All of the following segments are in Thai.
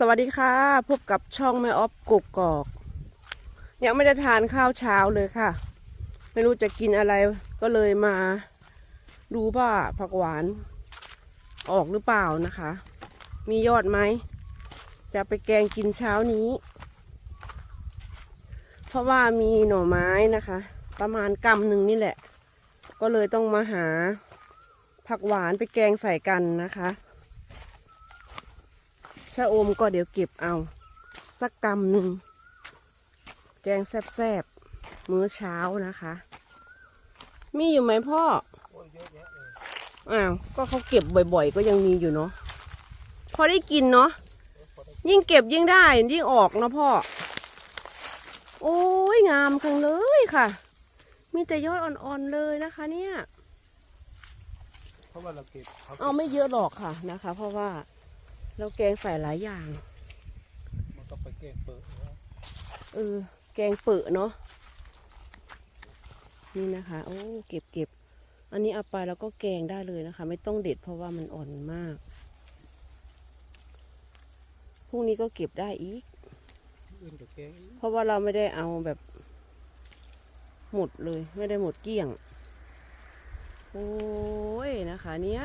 สวัสดีค่ะ พบกับช่องแม่ออฟกกกอก ยังไม่ได้ทานข้าวเช้าเลยค่ะ ไม่รู้จะกินอะไรก็เลยมาดูว่าผักหวาน ออกหรือเปล่านะคะ มียอดไหม จะไปแกงกินเช้านี้ เพราะว่ามีหน่อไม้นะคะ ประมาณกำหนึ่งนี่แหละ ก็เลยต้องมาหาผักหวานไปแกงใส่กันนะคะ ชะอมก็เดี๋ยวเก็บเอา สักกำหนึ่ง แกงแซ่บๆ มื้อเช้านะคะ มีอยู่ไหมพ่อ อ้าว ก็เขาเก็บบ่อยๆ ก็ยังมีอยู่เนาะ พอได้กินเนาะ ยิ่งเก็บยิ่งได้ ยิ่งออกเนาะพ่อ โอ้ยงามคังเลยค่ะ มีแต่ยอดอ่อนๆเลยนะคะเนี่ย เพราะว่าเราเก็บเขาเอาไม่เยอะหรอกค่ะนะคะ เพราะว่า เราแกงใส่หลายอย่าง มันก็ไปเก็บเปิดแล้วเออ แกงเปิดเนาะ นี่นะคะ โอ้ เก็บเก็บ อันนี้เอาไปแล้วก็แกงได้เลยนะคะ ไม่ต้องเด็ดเพราะว่ามันอ่อนมาก พรุ่งนี้ก็เก็บได้อีกอื่นกับแกงอีกเพราะว่าเราไม่ได้เอาแบบ หมดเลย ไม่ได้หมดเกลี้ยง โอ้ยนะคะ เนี่ย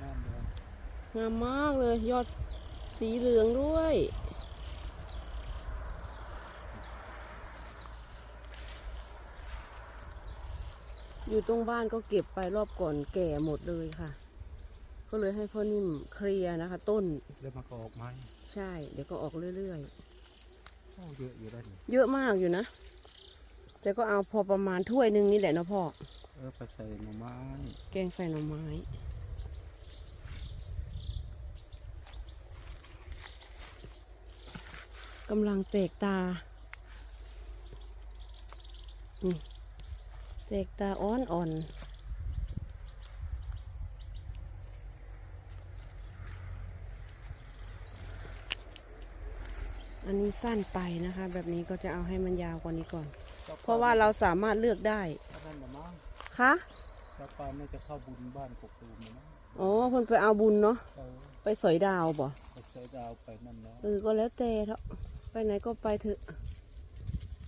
น้ำเดือน งามมากเลย ยอดสีเหลืองด้วย อยู่ตรงบ้านก็เก็บไปรอบก่อนแก่หมดเลยค่ะ ก็เลยให้พ่อนิ่มเคลียร์นะคะ ต้นแล้วมันก็ออกไม้ใช่ เดี๋ยวก็ออกเรื่อยโอ้เยอะอยู่ได้นี่ๆ เยอะมากอยู่นะ แต่ก็เอาพอประมาณถ้วยหนึ่งนี่แหละเนาะพ่อ เออไปใส่หน่อไม้แกงใส่หน่อไม้ กำลังแตกตานี่แตกตาอ่อนอ่อนอันนี้สั้นไปนะคะ แบบนี้ก็จะเอาให้มันยาวกว่านี้ก่อน เพราะว่าเราสามารถเลือกได้ถ้าท่านละมั้งคะถ้าปานน่าจะเข้าบุญบ้านกกตูมนะมั้งอ๋อเพิ่นไปเอาบุญเนาะเขาไปสอยดาวบ่ไปใส่ดาวไปนั่นแล้วเออก็แล้วแต่เถอะ ไปไหนก็ไปเถอะ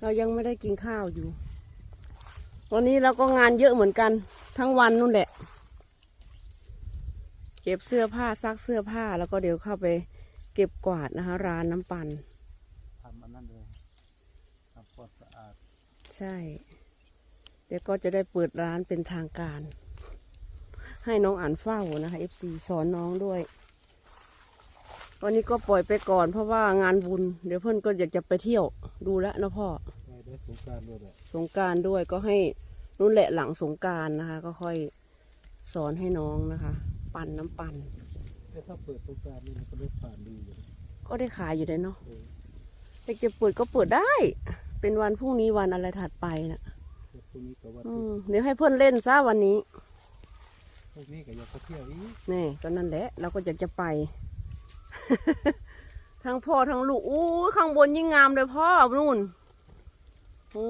เรายังไม่ได้กินข้าวอยู่ วันนี้เราก็งานเยอะเหมือนกัน ทั้งวันนู่นแหละ เก็บเสื้อผ้าซักเสื้อผ้าแล้วก็เดี๋ยวเข้าไปเก็บกวาดนะคะ ร้านน้ำปั่นทำอันนั้นเลยทำความสะอาด ใช่ เดี๋ยวก็จะได้เปิดร้านเป็นทางการ ให้น้องอ่านเฝ้านะคะ FC สอนน้องด้วย วันนี้ก็ปล่อยไปก่อนเพราะว่างานบุญ เดี๋ยวเพื่อนก็อยากจะไปเที่ยวดูแลวนะพ่อในได้สงกรารด้วยแหละสงกรารด้วยก็ให้นู่นแหละหลังสงกรารนะคะ ก็ค่อยสอนให้น้องนะคะ ปั่นน้ำปั่นแต่ถ้าเปิดสงกรารนี่มันก็เลือกผ่านดีอยู่ก็ได้ขายอยู่ได้เนาะเออแต่จะเปิดก็เปิดได้ เป็นวันพรุ่งนี้วันอะไรถัดไปนะแต่พรุ่งนี้ก็ว่าอืมเดี๋ยวให้เพื่อนเล่นซะวันนี้พรุ่งนี้ก็อยากไปเที่ยวอีกนี่ก็นั่นแหละเราก็อยากจะไป ทั้งพ่อทั้งลูกอู้ข้างบนยิ่งงามเลยพ่อนู่นโอ้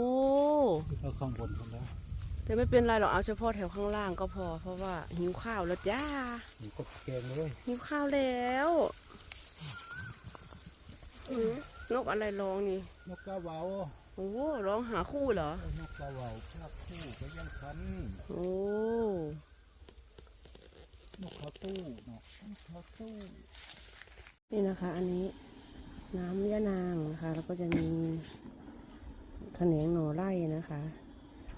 เอาข้างบนกันแล้วแต่ไม่เป็นไรหรอกเอาเฉพาะแถวข้างล่างก็พอ เพราะว่าหิวข้าวแล้วจ้านี่ก็แกงเลยหิวข้าวแล้วอืมนกอะไรร้องนี่นกกาเหวาโอ้ร้องหาคู่เหรอเอานกกาเหวาภาคคู่ก็ยังทันโอ้นกเขาตู้เนาะนกเขาตู้ นี่นะคะ อันนี้น้ำยะนางนะคะ แล้วก็จะมีขนงหน่อไร่นะคะ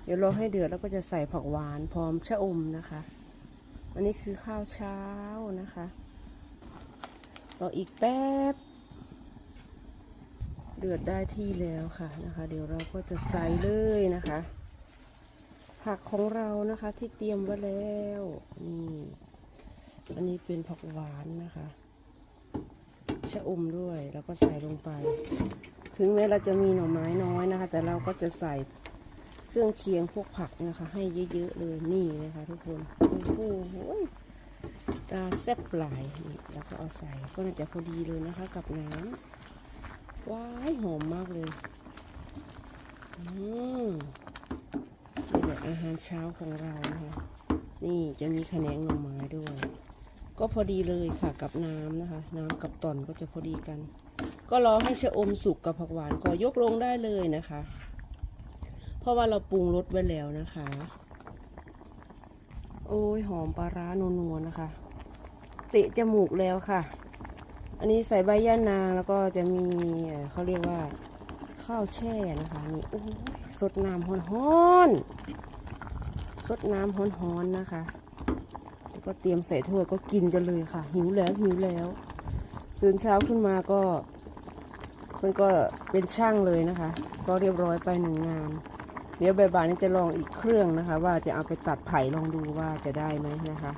เดี๋ยวรอให้เดือดแล้วก็จะใส่ผักหวานพร้อมชะอมนะคะ อันนี้คือข้าวเช้านะคะรออีกแป๊บ เดือดได้ที่แล้วค่ะนะคะ เดี๋ยวเราก็จะใส่เลยนะคะ ผักของเรานะคะที่เตรียมไว้แล้วนี่อันนี้เป็นผักหวานนะคะ ชะอมด้วย แล้วก็ใส่ลงไป ถึงแม้เราจะมีหน่อไม้น้อยนะคะ แต่เราก็จะใส่เครื่องเคียงพวกผักนะคะ ให้เยอะๆเลยนี่นะคะทุกคนโอ้โหตาแซ่บหลายแล้วก็เอาใส่ก็น่าจะพอดีเลยนะคะ กับน้ำว้ายหอมมากเลยอืมนี่แหละอาหารเช้าของเรานะคะนี่จะมีขนงหน่อไม้ด้วย ก็พอดีเลยค่ะกับน้ำนะคะ น้ำกับตอนก็จะพอดีกัน ก็รอให้ชะอมสุกกับผักหวานก็ยกลงได้เลยนะคะ เพราะว่าเราปรุงรสไว้แล้วนะคะ โอ้ยหอมปลาร้านัวๆนะคะ เตะจมูกแล้วค่ะ อันนี้ใส่ใบย่านางแล้วก็จะมีเขาเรียกว่าข้าวแช่นะคะนี่โอ้ยสดน้ำฮ้อนๆสดน้ำฮ้อนๆนะคะ ก็เตรียมใส่ถ้วยก็กินกันเลยค่ะ หิวแล้วหิวแล้วตื่นเช้าขึ้นมาก็มันก็เป็นช่างเลยนะคะ ก็เรียบร้อยไปหนึ่งงาน เดี๋ยวบ่ายๆนี้จะลองอีกเครื่องนะคะ ว่าจะเอาไปตัดไผ่ลองดูว่าจะได้ไหมนะคะ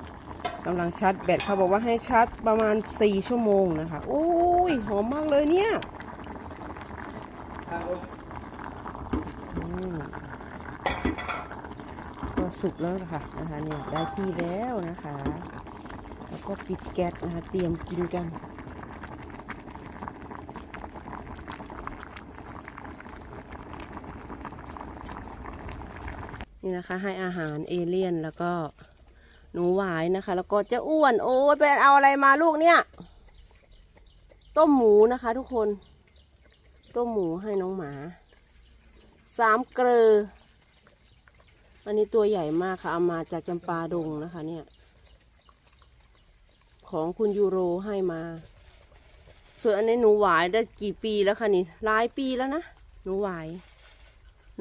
กำลังชาร์จแบตเขาบอกว่าให้ชาร์จประมาณ 4 ชั่วโมงนะคะโอ้ยหอมมากเลยเนี่ยอืมก็ สุกแล้วค่ะนะคะเนี่ยได้ที่แล้วนะคะ แล้วก็ปิดแก๊สนะคะเตรียมกินกันนี่นะคะให้อาหารเอเลี่ยนแล้วก็หนูหวายนะคะ แล้วก็เจะอ้วนโอ้ยไปเอาอะไรมาลูกเนี่ย ต้มหมูนะคะ ทุกคน ต้มหมูให้น้องหมาสามเกลือ อันนี้ตัวใหญ่มากค่ะ เอามาจากจำปาดงนะคะ เนี่ย ของคุณยูโรให้มา ส่วนอันนี้หนูหวายได้กี่ปีแล้วคะนี่หลายปีแล้วนะ หนูหวาย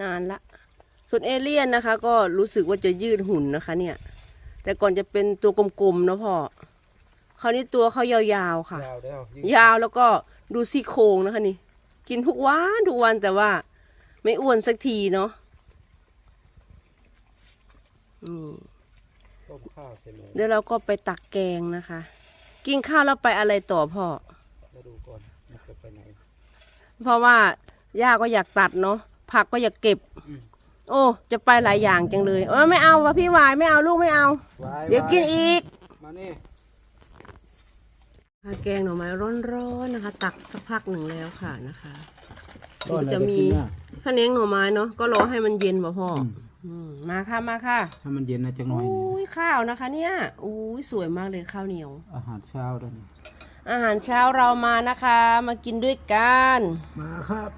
นานละ ส่วนเอเลี่ยนนะคะ ก็รู้สึกว่าจะยืดหุ่นนะคะ เนี่ย แต่ก่อนจะเป็นตัวกลมๆนะพ่อคราวนี้ตัวเขายาวๆค่ะ ยาวแล้วยิ่งยาวแล้วก็ดูซี่โครงนะคะนี่ กินทุกวันทุกวันแต่ว่า ไม่อ้วนสักทีเนาะ นี่ต้มข้าวใช่ไหมเดี๋ยวเราก็ไปตักแกงนะคะ กินข้าวแล้วไปอะไรต่อพ่อมาดูก่อนมันจะไปไหน เพราะว่าย่าก็อยากตัดเนาะผักก็อยากเก็บ อืม โอ้ จะไปหลายอย่างจังเลยเออไม่เอาวะพี่วายไม่เอาลูกไม่เอาไว้เดี๋ยวกินไอีก มานี่ข้าวแกงหน่อไม้ร้อนๆนะคะ ตักสักพักหนึ่งแล้วค่ะนะคะต้นจะมีอไรกินน่ะข้าวเหนียวหน่อไม้เนาะก็รอให้มันเย็นป่ะพ่ออม อืมมาค่ะมาค่ะให้มันเย็นนะจังหน่อยอุ้ยข้าวนะคะ เนี่ยอุ้ยสวยมากเลยข้าวเหนียว อาหารเช้าด้วยนี่อาหารเช้าเรามานะคะ มากินด้วยกันมาครับ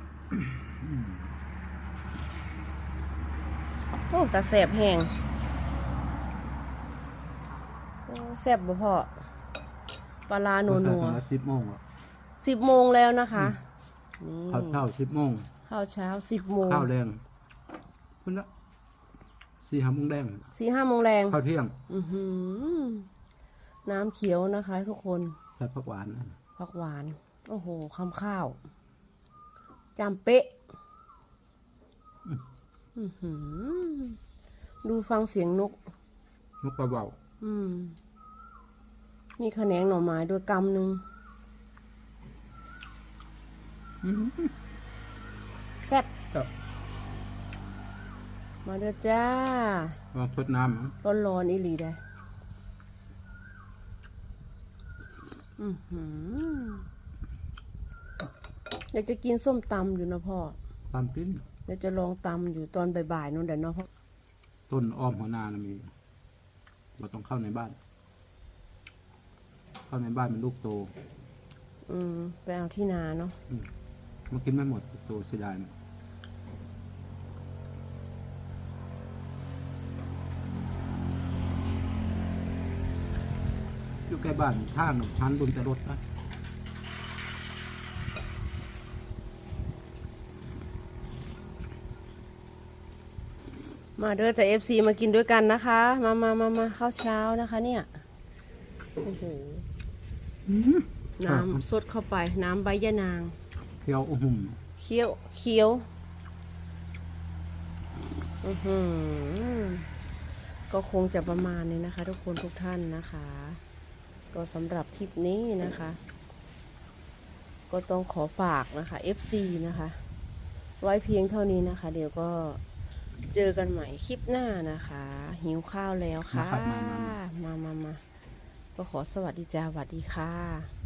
โอ้ตาแสบแห้งโอ้แสบบ่พ่อปลาร้านัวนัวสิบโมงอะสิบโมงแล้วนะคะนี่ข้าวเช้าสิบโมงข้าวเช้าสิบโมงข้าวแรงคุณละ สี่ห้าโมงแดงสี่ห้าโมงแรงข้าวเที่ยงอื้อหือน้ำเขียวนะคะ ทุกคนใส่ผักหวานนะผักหวาน โอ้โหคำข้าวจำเป๊ะอื้อหือดูฟังเสียงนก นกกระเบาอืม มีขะแขนงหน่อไม้ด้วยกำหนึ่งอื้อหือแซ่บ ครับ มาเด้อจ้าลองทดน้ำนะร้อนร้อนๆอีหลีได้อือหืออยากจะกินส้มตำอยู่นะพ่อตามปิ้นเดี๋ยวจะลองตำอยู่ตอนบ่ายๆนู่นเดี๋ยวเนาะพ่อต้นอ้อมหัวนานะมีเราต้องเข้าในบ้าน เข้าในบ้านมันลูกโต อืมไปเอาที่นาเนาะมันกินไม่หมดโตเสียดายมัน อยู่ใกล้บ้านทางทันบนจะรถนะมาเด้อจากเอฟซีมากินด้วยกันนะคะ มามามามาข้าวเช้านะคะ เนี่ยโอ้โหน้ำสดเข้าไป น้ำใบยะนางเคี้ยวอุ้มเคี้ยวเคี้ยวอือหือก็คงจะประมาณนี้นะคะ ทุกคนทุกท่านนะคะ ก็สำหรับคลิปนี้นะคะ ก็ต้องขอฝากนะคะ FC นะคะ ไว้เพียงเท่านี้นะคะ เดี๋ยวก็เจอกันใหม่คลิปหน้านะคะ หิวข้าวแล้วค่ะ มาครับมามามามามาก็ขอสวัสดีจ้าสวัสดีค่ะ